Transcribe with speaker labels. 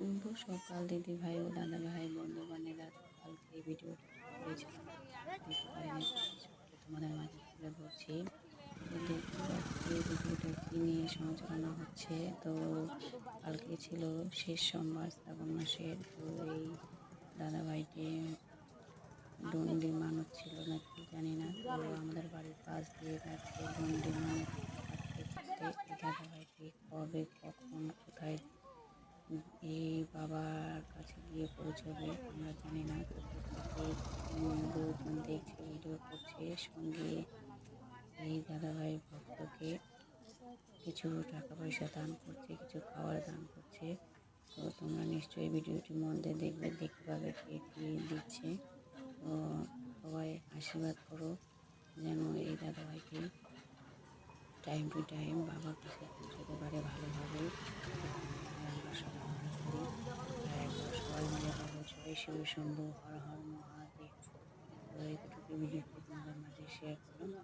Speaker 1: শুভ সকাল দিদি ভাই ও দাদা ভাই বন্ধু বান্ধবরা কালকে এই ভিডিওটা করেছিলাম। তোমাদের মাঝে তুলে তো ভিডিওটা কী নিয়ে সঞ্চালনা হচ্ছে? তো কালকে ছিল শেষ সোমবার, শ্রাবণ মাসের। তো এই দাদা ভাইটি ডন্ডি মানত ছিল না কি জানি না। তো আমাদের বাড়ির পাশ দিয়ে যাচ্ছে ডন্ডি থাকতে দাদা ভাইটি কবে, কখন, কোথায় এই বাবার কাছে গিয়ে পৌঁছবে, আমরা জানি না। দুজন দেখছে ভিডিও করছে, সঙ্গে এই দাদাভাই ভক্তকে কিছু টাকা পয়সা দান করছে, কিছু খাবার দান করছে। তো তোমরা নিশ্চয়ই ভিডিওটি মন দিয়ে দেখবে, দেখতে পাবে কে কী দিচ্ছে। তো সবাই আশীর্বাদ করো, যেন এই দাদাভাইকে টাইম টু টাইম বাবার কাছে পৌঁছতে পারে ভালোভাবে জয় শিব শম্ভু হর হর মহাদেব তো এইটুকু ভিডিওটি তোমাদের মাঝে শেয়ার করলাম।